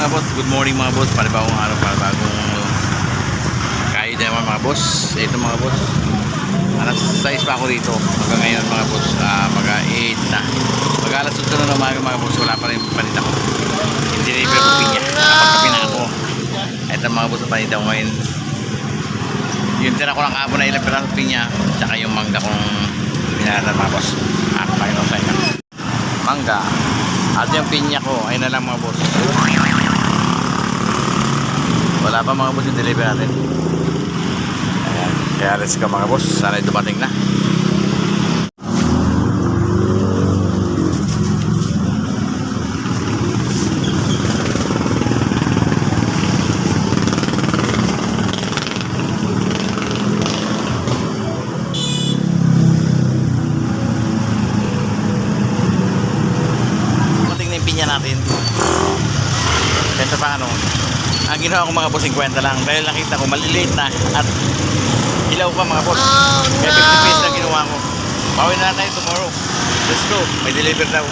mga boss, good morning mga boss. Panibagong araw, panibagong na naman mga boss. Ito mga boss. Alas 6 pa ako dito. Hanggang ngayon mga boss, ah, mga 8 na. Mag alas 8 na umaga mga boss, wala pa rin panita ko. Hindi na yung pinya. Nakapagkapi na ako. Ito mga boss, panita ko ngayon. Yung tira ko ng abo na ilang piraso pinya, tsaka yung mangga kong binaratan mga boss. Ah, pakita ko sa inyo. Mangga. At yung pinya ko, ay na lang mga boss. Wala pa mga boss yung deliver natin. Ayan. Kaya let's go mga boss. Sana dumating na. Natin. Ganito pa ano. Ang ginawa ko mga boss 50 lang dahil nakita ko maliliit na at ilaw pa mga boss. Kaya 50 pesos na ginawa ko. Bawi na tayo tomorrow. Let's go. May deliver daw.